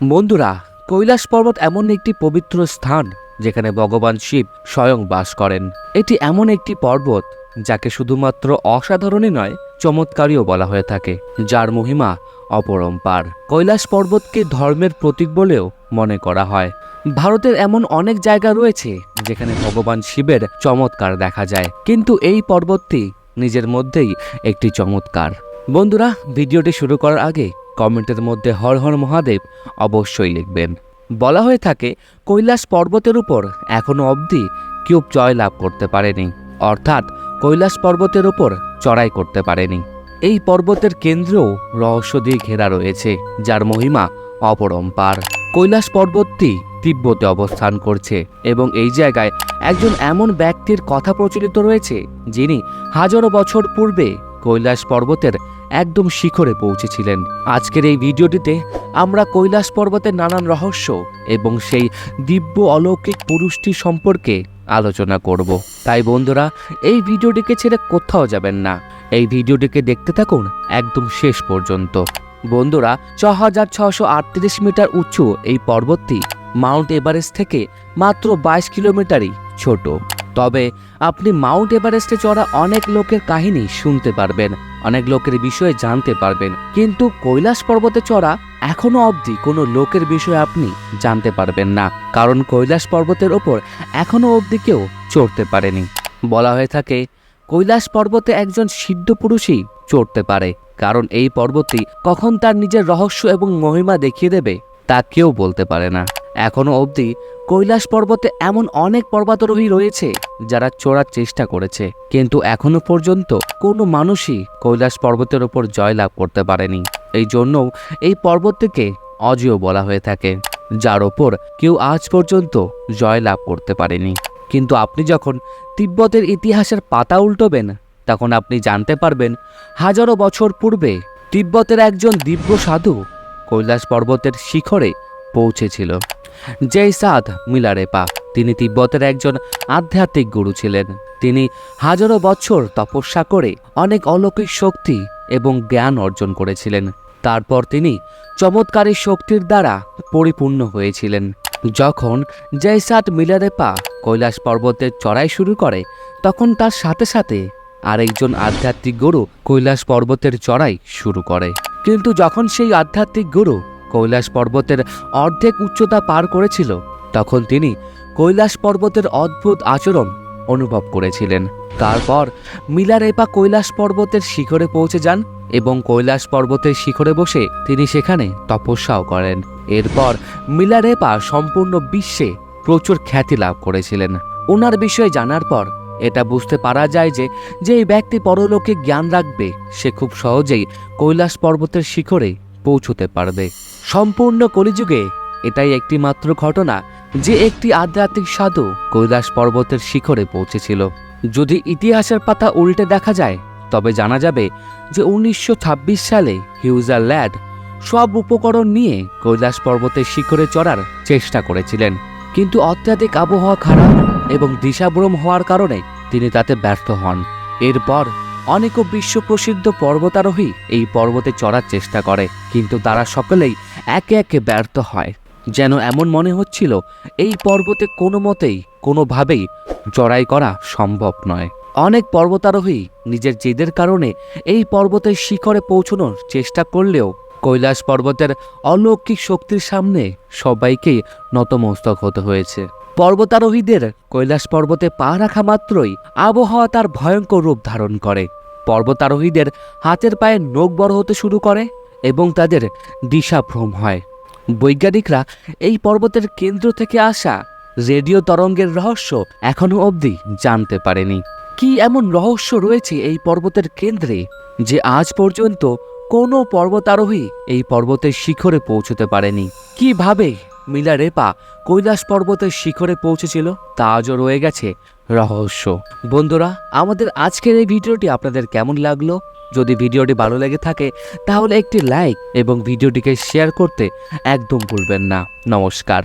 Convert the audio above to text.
বন্ধুরা, কৈলাস পর্বত এমন একটি পবিত্র স্থান যেখানে ভগবান শিব স্বয়ং বাস করেন। এটি এমন একটি পর্বত যাকে শুধুমাত্র অসাধারণই নয়, চমৎকারীও বলা হয়ে থাকে, যার মহিমা অপরম্পার কৈলাস পর্বতকে ধর্মের প্রতীক বলেও মনে করা হয়। ভারতের এমন অনেক জায়গা রয়েছে যেখানে ভগবান শিবের চমৎকার দেখা যায়, কিন্তু এই পর্বতটি নিজের মধ্যেই একটি চমৎকার। বন্ধুরা, ভিডিওটি শুরু করার আগে কমেন্টের মধ্যে হর হর মহাদেব অবশ্যই লিখবেন। বলা হয়ে থাকে, কৈলাস পর্বতের উপর এখনও অবধি কেউ জয় লাভ করতে পারেনি। অর্থাৎ কৈলাস পর্বতের উপর চড়াই করতে পারেনি। এই পর্বতের কেন্দ্রেও রহস্য দিয়ে ঘেরা রয়েছে, যার মহিমা অপরম্পার কৈলাস পর্বতটি তিব্বতে অবস্থান করছে এবং এই জায়গায় একজন এমন ব্যক্তির কথা প্রচলিত রয়েছে, যিনি হাজারো বছর পূর্বে কৈলাস পর্বতের একদম শিখরে পৌঁছেছিলেন। আজকের এই ভিডিওটিতে আমরা কৈলাস পর্বতের নানান রহস্য এবং সেই দিব্য অলৌকিক পুরুষটি সম্পর্কে আলোচনা করব। তাই বন্ধুরা, এই ভিডিওটিকে ছেড়ে কোথাও যাবেন না। এই ভিডিওটিকে দেখতে থাকুন একদম শেষ পর্যন্ত। বন্ধুরা ছ হাজার ছশো আটত্রিশ মিটার উঁচু এই পর্বতটি মাউন্ট এভারেস্ট থেকে মাত্র বাইশ কিলোমিটারই ছোট। তবে আপনি মাউন্ট এভারেস্টে চড়া অনেক লোকের কাহিনী শুনতে পারবেন, অনেক লোকের বিষয়ে জানতে পারবেন। কিন্তু কৈলাস পর্বতে চড়া এখনও অবধি কোনো লোকের বিষয়ে আপনি জানতে পারবেন না, কারণ কৈলাস পর্বতের ওপর এখনও অবধি কেউ চড়তে পারেনি। বলা হয়ে থাকে, কৈলাস পর্বতে একজন সিদ্ধ পুরুষই চড়তে পারে, কারণ এই পর্বতটি কখন তার নিজের রহস্য এবং মহিমা দেখিয়ে দেবে তা কেউ বলতে পারে না। এখনও অবধি কৈলাস পর্বতে এমন অনেক পর্বতারোহী রয়েছে যারা চড়ার চেষ্টা করেছে। কিন্তু এখনও পর্যন্ত কোনো মানুষই কৈলাস পর্বতের ওপর জয় লাভ করতে পারেনি। এই জন্য এই পর্বতটিকে অজেয় বলা হয়ে থাকে, যার ওপর কেউ আজ পর্যন্ত জয় লাভ করতে পারেনি। কিন্তু আপনি যখন তিব্বতের ইতিহাসের পাতা উল্টোবেন, তখন আপনি জানতে পারবেন, হাজারো বছর পূর্বে তিব্বতের একজন দিব্য সাধু কৈলাস পর্বতের শিখরে পৌঁছেছিল। জয় সাদ মিলারেপা তিনি তিব্বতের একজন আধ্যাত্মিক গুরু ছিলেন। তিনি হাজারো বছর তপস্যা করে অনেক অলৌকিক শক্তি এবং জ্ঞান অর্জন করেছিলেন। তারপর তিনি চমৎকারী শক্তির দ্বারা পরিপূর্ণ হয়েছিলেন। যখন জয়সাদ মিলারেপা কৈলাস পর্বতের চড়াই শুরু করে, তখন তার সাথে সাথে আরেকজন আধ্যাত্মিক গুরু কৈলাস পর্বতের চড়াই শুরু করে। কিন্তু যখন সেই আধ্যাত্মিক গুরু কৈলাস পর্বতের অর্ধেক উচ্চতা পার করেছিল, তখন তিনি কৈলাস পর্বতের অদ্ভুত আচরণ অনুভব করেছিলেন। তারপর মিলারেপা কৈলাস পর্বতের শিখরে পৌঁছে যান এবং কৈলাস পর্বতের শিখরে বসে তিনি সেখানে তপস্যাও করেন। এরপর মিলারেপা সম্পূর্ণ বিশ্বে প্রচুর খ্যাতি লাভ করেছিলেন। ওনার বিষয়ে জানার পর এটা বুঝতে পারা যায় যে যে এই ব্যক্তি পরলোকে জ্ঞান রাখবে, সে খুব সহজেই কৈলাস পর্বতের শিখরে পৌঁছতে পারবে। সম্পূর্ণ কলিযুগে এটাই একটি মাত্র ঘটনা যে একটি আধ্যাত্মিক সাধু কৈলাস পর্বতের শিখরে পৌঁছেছিল। যদি ইতিহাসের পাতা উল্টে দেখা যায়, তবে জানা যাবে যে উনিশশো সালে হিউজার ল্যাড সব উপকরণ নিয়ে কৈলাস পর্বতের শিখরে চড়ার চেষ্টা করেছিলেন। কিন্তু অত্যাধিক আবহাওয়া খারাপ এবং দিশাভ্রম হওয়ার কারণে তিনি তাতে ব্যর্থ হন। এরপর অনেক বিশ্ব প্রসিদ্ধ পর্বতারোহী এই পর্বতে চড়ার চেষ্টা করে, কিন্তু তারা সকলেই একে একে ব্যর্থ হয়। যেন এমন মনে হচ্ছিল, এই পর্বতে কোনো মতেই, কোনোভাবেই চড়াই করা সম্ভব নয়। অনেক পর্বতারোহী নিজের জেদের কারণে এই পর্বতের শিখরে পৌঁছানোর চেষ্টা করলেও কৈলাস পর্বতের অলৌকিক শক্তির সামনে সবাইকেই নতমস্তক হতে হয়েছে। পর্বতারোহীদের কৈলাস পর্বতে পা রাখা মাত্রই আবহাওয়া তার ভয়ঙ্কর রূপ ধারণ করে। পর্বতারোহীদের হাতের পায়ে নখ বড় হতে শুরু করে এবং তাদের দিশাভ্রম হয়। বৈজ্ঞানিকরা এই পর্বতের কেন্দ্র থেকে আসা রেডিও তরঙ্গের রহস্য এখনও অবধি জানতে পারেনি। কি এমন রহস্য রয়েছে এই পর্বতের কেন্দ্রে যে আজ পর্যন্ত কোনো পর্বতারোহী এই পর্বতের শিখরে পৌঁছতে পারেনি? কীভাবে মিলারেপা কৈলাস পর্বতের শিখরে পৌঁছেছিল, তা আজও রয়ে গেছে রহস্য। বন্ধুরা, আমাদের আজকের এই ভিডিওটি আপনাদের কেমন লাগল? যদি ভিডিওটি ভালো লেগে থাকে, তাহলে একটি লাইক এবং ভিডিওটিকে শেয়ার করতে একদম ভুলবেন না। নমস্কার।